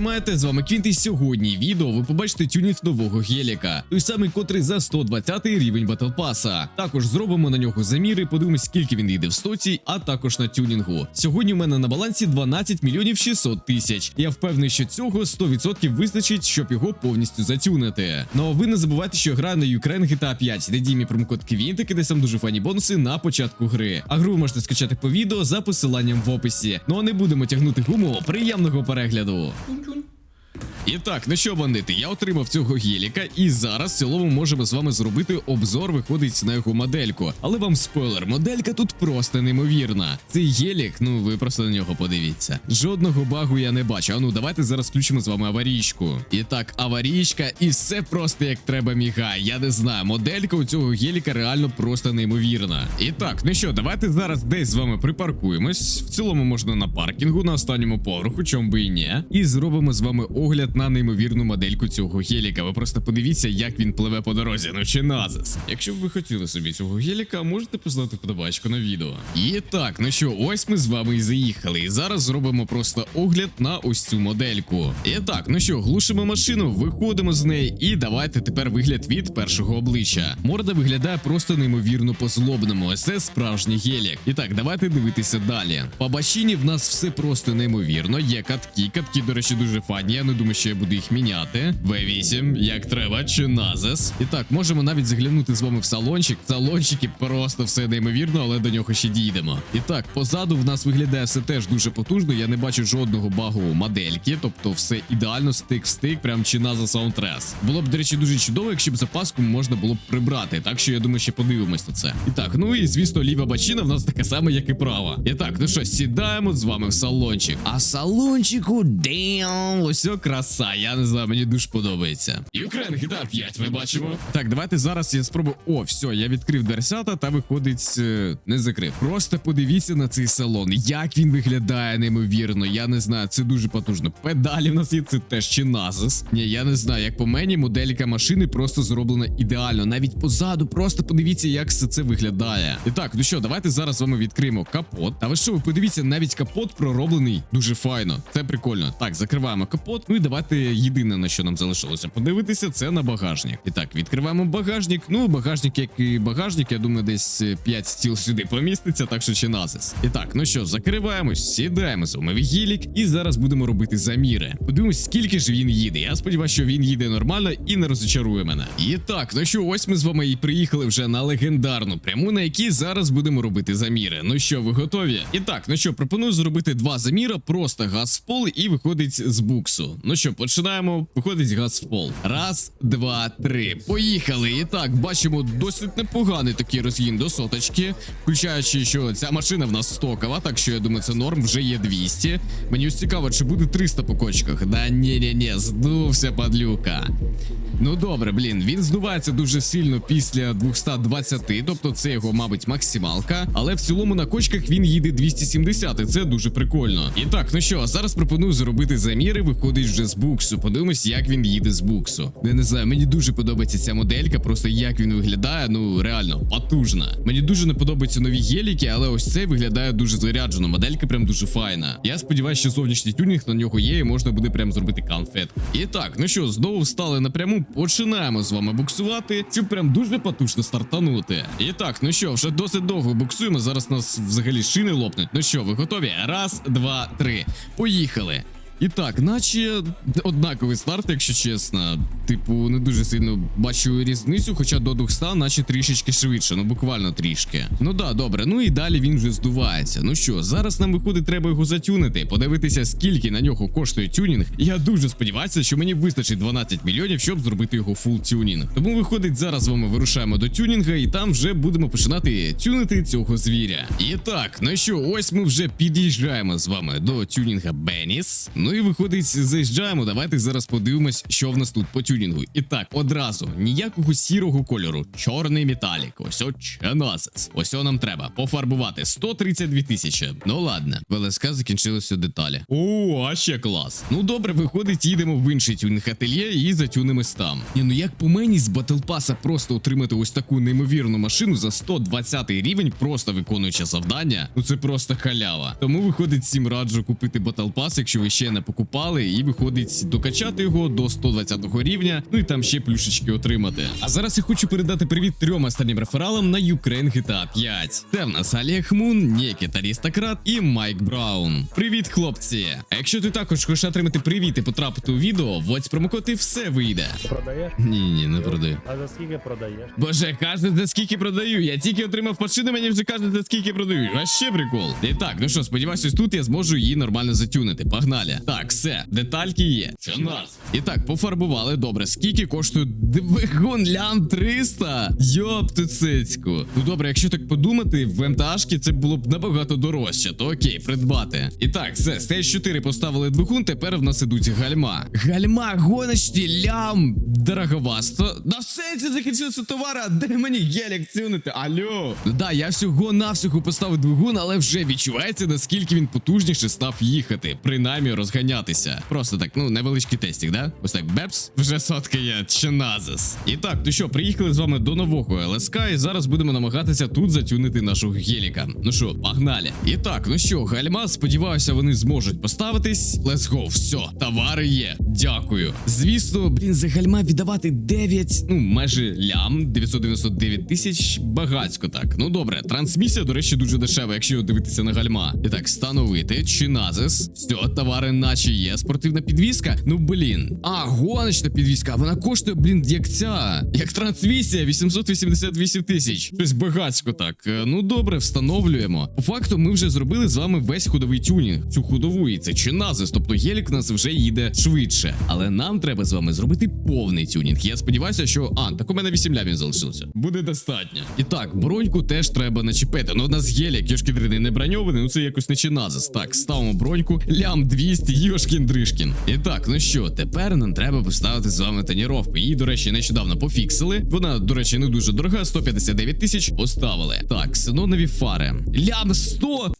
Маєте, з вами Квінт, і сьогодні відео ви побачите тюнінг нового геліка, той самий, котрий за 120 рівень Батл Паса. Також зробимо на нього заміри, подивимось, скільки він йде в стоці, а також на тюнінгу. Сьогодні у мене на балансі 12 мільйонів 600 тисяч. Я впевнений, що цього 100% вистачить, щоб його повністю затюнити. Ну а ви не забувайте, що гра на Ukraine GTA 5, де діє мій промокод Квінтик, і десь там дуже фані бонуси на початку гри. А гру ви можете скачати по відео за посиланням в описі. Ну а не будемо тягнути гуму. Приємного перегляду. І так, ну що, бандити, я отримав цього геліка, і зараз в цілому можемо з вами зробити обзор, виходить на його модельку. Але вам спойлер, моделька тут просто неймовірна. Цей гелік, ну ви просто на нього подивіться. Жодного багу я не бачу. А ну давайте зараз включимо з вами аварійку. І так, аварійка, і все просто як треба мігає. Я не знаю, моделька у цього геліка реально просто неймовірна. І так, ну що, давайте зараз десь з вами припаркуємось. В цілому можна на паркінгу, на останньому поверху, чому би і ні. І зробимо з вами огляд на неймовірну модельку цього геліка. Ви просто подивіться, як він пливе по дорозі. Ну чи назис. Якщо б ви хотіли собі цього геліка, можете поставити подобачку на відео. І так, ну що, ось ми з вами і заїхали. І зараз зробимо просто огляд на ось цю модельку. І так, ну що, глушимо машину, виходимо з неї, і давайте тепер вигляд від першого обличчя. Морда виглядає просто неймовірно по-злобному. Це справжній гелік. І так, давайте дивитися далі. По бачині в нас все просто неймовірно. Є катки. Катки, до речі, дуже фані. Я не думаю, що я буду їх міняти. V8, як треба, чи назес. І так, можемо навіть заглянути з вами в салончик. Салончики просто все неймовірно, але до нього ще дійдемо. І так, позаду в нас виглядає все теж дуже потужно. Я не бачу жодного багу модельки, тобто все ідеально стик в стик, прям чи наза саундтрес. Було б, до речі, дуже чудово, якщо б запаску можна було б прибрати. Так що я думаю, ще подивимось на це. І так, ну і звісно, ліва бачина в нас така сама, як і права. І так, ну що, сідаємо з вами в салончик. А салончику, damn, ось о краса. Я не знаю, мені дуже подобається. Ukraine GTA 5 ми бачимо. Так, давайте зараз я спробую. О, все, я відкрив дверцята та виходить, е, не закрив. Просто подивіться на цей салон. Як він виглядає неймовірно. Я не знаю, це дуже потужно. Педалі в нас є це теж чи назис. Ні, я не знаю, як по мені, моделька машини просто зроблена ідеально. Навіть позаду, просто подивіться, як все це виглядає. І так, ну що, давайте зараз з вами відкриємо капот. Та ви що, ви подивіться, навіть капот пророблений дуже файно. Це прикольно. Так, закриваємо капот. Ну і давайте єдине на що нам залишилося подивитися, це на багажник. І так, відкриваємо багажник. Ну, багажник, як і багажник, я думаю, десь 5 стіл сюди поміститься, так що чи назис. І так, ну що, закриваємось, сідаємо з гілік, і зараз будемо робити заміри. Подивимось, скільки ж він їде. Я сподіваюся, що він їде нормально і не розчарує мене. І так, ну що, ось ми з вами і приїхали вже на легендарну пряму, на якій зараз будемо робити заміри. Ну що, ви готові? І так, ну що, пропоную зробити два заміра, просто газ в пол і виходить з буксу. Ну що, починаємо. Виходить газ в пол. Раз, два, три. Поїхали. І так, бачимо досить непоганий такий розгін до соточки. Включаючи, що ця машина в нас стокова, так що я думаю, це норм, вже є 200. Мені ось цікаво, чи буде 300 по кочках. Да ні ні ні здувся падлюка. Ну добре, блін, він здувається дуже сильно після 220, тобто це його, мабуть, максималка. Але в цілому на кочках він їде 270, і це дуже прикольно. І так, ну що, зараз пропоную зробити заміри, виходить вже з буксу. Подивимось, як він їде з буксу. Не, не знаю, мені дуже подобається ця моделька, просто як він виглядає, ну реально потужна. Мені дуже не подобаються нові геліки, але ось цей виглядає дуже заряджено. Моделька прям дуже файна. Я сподіваюся, що зовнішній тюнінг на нього є, і можна буде прям зробити конфет. І так, ну що, знову встали напряму, починаємо з вами буксувати, щоб прям дуже потужно стартанути. І так, ну що, вже досить довго буксуємо. Зараз нас взагалі шини лопнуть. Ну що, ви готові? Раз, два, три. Поїхали. І так, наче однаковий старт, якщо чесно. Типу, не дуже сильно бачу різницю, хоча до 200, наче трішечки швидше, ну буквально трішки. Ну да, добре. Ну і далі він вже здувається. Ну що, зараз нам виходить, треба його затюнити, подивитися, скільки на нього коштує тюнінг. Я дуже сподіваюся, що мені вистачить 12 мільйонів, щоб зробити його фул тюнінг. Тому виходить, зараз з вами вирушаємо до тюнінга, і там вже будемо починати тюнити цього звіря. І так, ну що, ось ми вже під'їжджаємо з вами до тюнінга Беніс. Ну і виходить, заїжджаємо. Давайте зараз подивимось, що в нас тут по тюнінгу. І так, одразу ніякого сірого кольору, чорний металік. Ось о ченасець. Ось о нам треба пофарбувати 132 тисячі. Ну ладно, ВЛСК закінчилися деталі. О, а ще клас. Ну добре, виходить, їдемо в інший тюнінг ательє і затюнимось там. Ні, ну як по мені з Pass просто отримати ось таку неймовірну машину за 120 рівень, просто виконуючи завдання. Ну це просто халява. Тому виходить всім раджу купити Pass, якщо ви ще не мене покупали, і виходить докачати його до 120 рівня, ну і там ще плюшечки отримати. А зараз я хочу передати привіт трьом останнім рефералам на Ukraine GTA 5. Це в нас Олег Мун, Нєкіт Арістократ і Майк Браун. Привіт, хлопці! А якщо ти також хочеш отримати привіт і потрапити у відео, вводь промокод і все вийде. Продаєш? Ні, ні, не продаю. А за скільки продаєш? Боже, каже, за скільки продаю. Я тільки отримав машину, мені вже кажуть, за скільки продаю. А ще прикол. І так, ну що, сподіваюся, тут я зможу її нормально затюнити. Погнали. Так, все, детальки є. Це нас. І так, пофарбували. Добре, скільки коштує двигун лям 300? Йоп, цицьку. Ну добре, якщо так подумати, в МТАшки це було б набагато дорожче, то окей, придбати. І так, все, ТС 4 поставили двигун, тепер в нас ідуть гальма. Гальма, гоночні, лям, дороговасто. На сенсі закінчилися товари, а де мені гелік цюнити? Алло. Ну да, я всього навсього поставив двигун, але вже відчувається, наскільки він потужніше став їхати, принаймні розганятися. Просто так, ну, невеличкий тестик, да? Ось так, бепс, вже сотка є, чиназис. І так, ну що, приїхали з вами до нового ЛСК, і зараз будемо намагатися тут затюнити нашого геліка. Ну що, погнали. І так, ну що, гальма, сподіваюся, вони зможуть поставитись. Let's go, все, товари є. Дякую. Звісно, блін, за гальма віддавати 9, ну майже лям, 999 тисяч. Багацько так. Ну добре, трансмісія, до речі, дуже дешева, якщо дивитися на гальма. І так, встановити, чиназис. Все, товари, наче є. Спортивна підвізка. Ну блін. А, гоночна підвізка. Вона коштує, блін, як ця. Як трансмісія, 888 тисяч. Щось багацько так. Е, Ну добре, встановлюємо. По факту, ми вже зробили з вами весь ходовий тюнінг. Цю ходову, і це чиназис, тобто гелік нас вже їде швидше. Але нам треба з вами зробити повний тюнінг. Я сподіваюся, що. А, так у мене 8 лямів залишилося. Буде достатньо. І так, броньку теж треба начепити. Ну, у нас гелік, йошкін дрини не броньований, ну це якось не чиназис. Так, ставимо броньку. Лям 200, йошкін дришкін. І так, ну що, тепер нам треба поставити з вами тоніровку. Її, до речі, нещодавно пофіксили. Вона, до речі, не дуже дорога, 159 тисяч поставили. Так, синонові фари. Лям 100!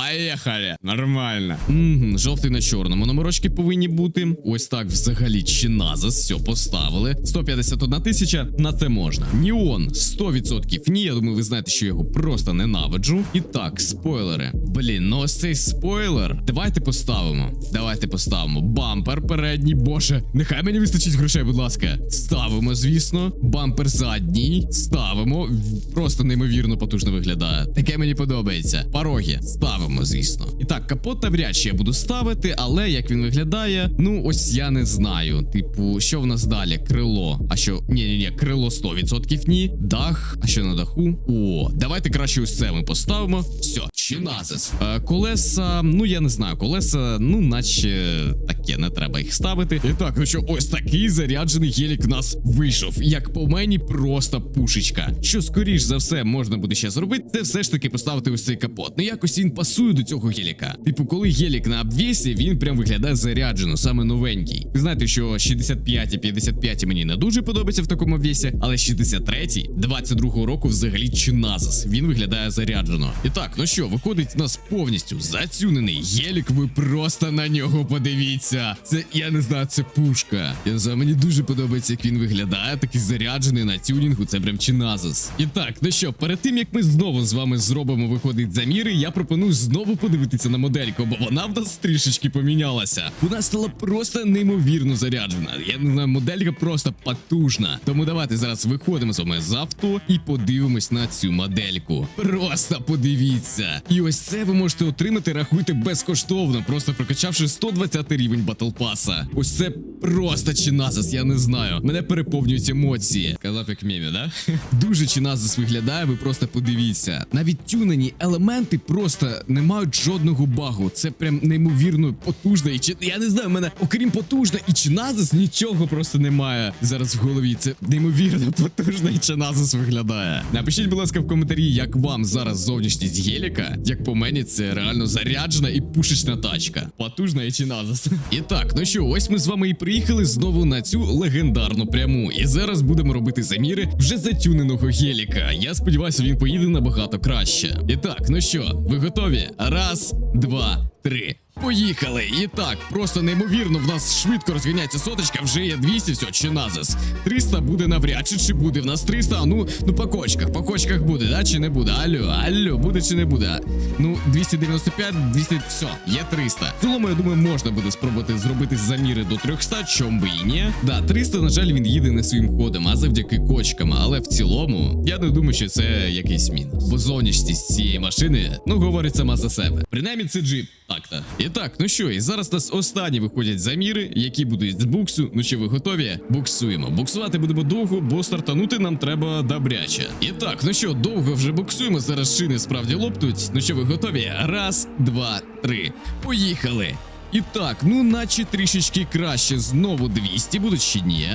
Поїхали! Нормально. Угу, жовтий на чорному. Номерочки повинні бути. Ось так взагалі чиназис. Все, поставили. 151 тисяча. На це можна. Ніон 100% ні. Я думаю, ви знаєте, що я його просто ненавиджу. І так, спойлери. Блін, ну ось цей спойлер. Давайте поставимо. Давайте поставимо. Бампер передній. Боже, нехай мені вистачить грошей, будь ласка. Ставимо, звісно. Бампер задній. Ставимо. Просто неймовірно потужно виглядає. Таке мені подобається. Пороги. Ставимо, звісно. І так, капот навряд чи я буду ставити, але як він виглядає, ну ось я не знаю. Типу, що в нас далі? Крило. А що? Ні, ні, ні, крило 100% ні. Дах. А що на даху? О, давайте краще це ми поставимо. Все, чиназис. Е, колеса, ну я не знаю, колеса, ну, наче таке, не треба їх ставити. І так, ну що, ось такий заряджений гелік нас вийшов. Як по мені, просто пушечка. Що скоріш за все можна буде ще зробити, це все ж таки поставити ось цей капот. Ну якось він пасує до цього геліка. Типу, коли гелік на обвісі, він прям виглядає заряджено, саме новенький. Ви знаєте, що 65 і 55 мені не дуже подобається в такому обвісі, але 63 22 року взагалі чиназис. Він виглядає заряджено. І так, ну що, виходить у нас повністю зацюнений гелік. Ви просто на нього подивіться. Це я не знаю, це пушка. Я не знаю, мені дуже подобається, як він виглядає. Такий заряджений на тюнінгу. Це прям чиназис. І так, ну що, перед тим як ми знову з вами зробимо виходить заміри, я пропоную знову подивитися на модельку, бо вона в нас трішечки помінялася. Вона стала просто неймовірно заряджена. Я не знаю, моделька просто потужна. Тому давайте зараз виходимо з вами з авто і подивимось на цю модельку. Просто подивіться. І ось це ви можете отримати, рахуйте безкоштовно, просто прокачавши 120 рівень батл паса. Ось це просто чиназис, я не знаю. Мене переповнюють емоції. Казав як мемі, да? Дуже чиназис виглядає, ви просто подивіться. Навіть тюнені елементи просто не мають жодного багу. Це прям неймовірно потужно. І чи я не знаю, мене окрім потужно і чиназис нічого просто немає зараз в голові. Це неймовірно потужно і чиназис виглядає. Напишіть, будь ласка, в коментарі, як вам зараз зовнішність геліка. Як по мені, це реально заряджена і пушечна тачка. Потужна і чиназис. І так, ну що, ось ми з вами і приїхали знову на цю легендарну пряму. І зараз будемо робити заміри вже затюненого геліка. Я сподіваюся, він поїде набагато краще. І так, ну що, ви готові? Раз, два, три. Поїхали! І так, просто неймовірно, в нас швидко розганяється соточка, вже є 200, все, чи назис. 300 буде навряд чи, чи буде в нас 300, а ну, ну по кочках, по кочках буде, да, чи не буде? Алло, алло, буде чи не буде? Ну, 295, 200, все, є 300. В цілому, я думаю, можна буде спробувати зробити заміри до 300, чом би і ні. Да, 300, на жаль, він їде не своїм ходом, а завдяки кочкам, але в цілому, я не думаю, що це якийсь мінус. Бо зовнішність цієї машини, ну, говорить сама за себе. Принаймні, це джип. Так, так. Ну що, і зараз нас останні виходять заміри, які будуть з буксу. Ну що ви готові? Буксуємо. Буксувати будемо довго, бо стартанути нам треба добряче. І так, ну що, довго вже буксуємо. Зараз шини справді лопнуть. Ну що, ви готові? Раз, два, три. Поїхали. І так, ну наче трішечки краще. Знову 200 будуть чи ні?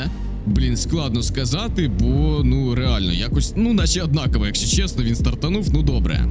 Блін, складно сказати, бо ну реально якось, ну наче однаково, якщо чесно, він стартанув, ну добре.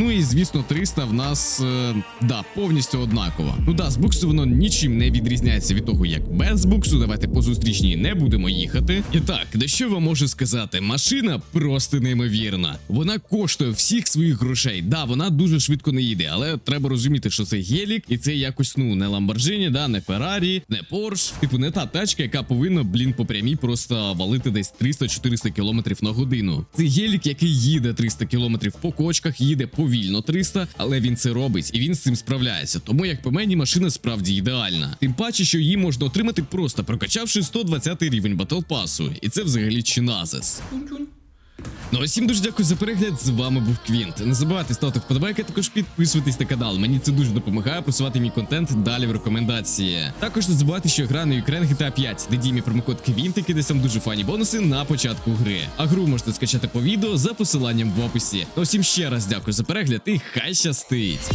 Ну і звісно, 300 в нас е, да, повністю однаково. Ну да, з буксу воно нічим не відрізняється від того, як без буксу. Давайте по зустрічній не будемо їхати. І так, де що вам можу сказати? Машина просто неймовірна. Вона коштує всіх своїх грошей. Да, вона дуже швидко не їде, але треба розуміти, що це гелік, і це якось ну не Lamborghini, да, не Ferrari, не Porsche. Типу, не та тачка, яка повинна, блін, по прямій просто валити десь 300-400 км на годину. Це гелік, який їде 300 км по кочках, їде повільно 300, але він це робить і він з цим справляється. Тому як по мені машина справді ідеальна. Тим паче, що її можна отримати просто прокачавши 120 рівень батл пасу, і це взагалі чиназис. Ну а всім дуже дякую за перегляд. З вами був Квінт. Не забувайте ставити вподобайки, також підписуйтесь на канал. Мені це дуже допомагає просувати мій контент далі в рекомендації. Також не забувайте, що гра на Ukraine GTA 5, де діє мій промокод Квінт, який десь там дуже фані бонуси на початку гри. А гру можете скачати по відео за посиланням в описі. Ну всім ще раз дякую за перегляд і хай щастить!